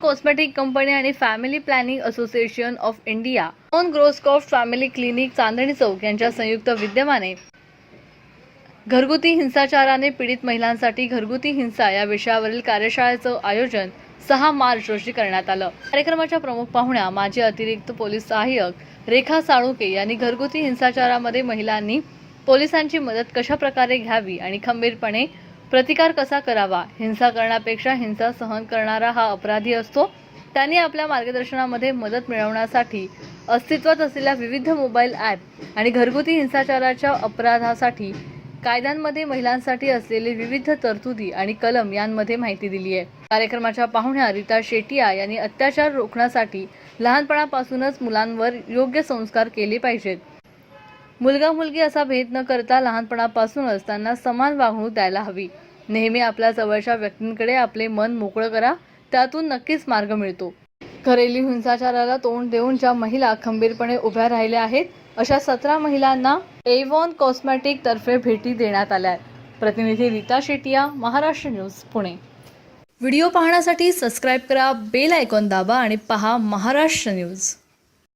Cosmetic company आणि family planning association of India on ग्रोसकॉफ family clinic Chandni Chowk यांच्या संयुक्त विद्यमाने घरगुती हिंसाचाराने पीडित महिलांसाठी घरगुती हिंसा या विषयावरील कार्यशाळेचं आयोजन सहा मार्च रोजी करण्यात आलं. कार्यक्रमाच्या प्रमुख पाहुण्या माजी अतिरिक्त पोलीस सहाय्यक रेखा साळुके यांनी घरगुती हिंसाचारामध्ये महिलांनी पोलिसांची मदत कशा प्रकारे घ्यावी आणि खंबीरपणे प्रतिकार कसा करावा? हिंसा करण्यापेक्षा हिंसा सहन करणारा हा अपराधी असतो. त्यांनी आपल्या मार्गदर्शनामध्ये मदत मिळवण्यासाठी अस्तित्वात असलेल्या विविध मोबाईल ॲप आणि घरगुती हिंसाचाराच्या अपराधासाठी कायद्यांमध्ये महिलांसाठी असलेले विविध तरतुदी आणि कलम यांमध्ये माहिती दिली आहे. कार्यक्रमाच्या पाहुण्या रीता शेटिया यांनी अत्याचार रोखण्यासाठी लहानपणापासूनच मुलांवर योग्य संस्कार केले पाहिजेत. मुलगा मुलगी असा भेद न करता लहानपणापासूनच त्यांना समान वागणूक द्यायला हवी. नेहमी आपल्या जवळच्या व्यक्तींकडे आपले मन मोकळं करा. त्यातून नक्कीच मार्ग मिळतो. घरेलू हिंसाचाराला तोंड देऊन ज्या महिला खंबीरपणे उभ्या राहिल्या आहेत अशा सतरा महिलांना एवॉन कॉस्मॅटिक तर्फे भेटी देण्यात आल्या आहेत. प्रतिनिधी रीता शेटिया महाराष्ट्र न्यूज पुणे. व्हिडिओ पाहण्यासाठी सबस्क्राईब करा बेल आयकॉन दाबा आणि पहा महाराष्ट्र न्यूज.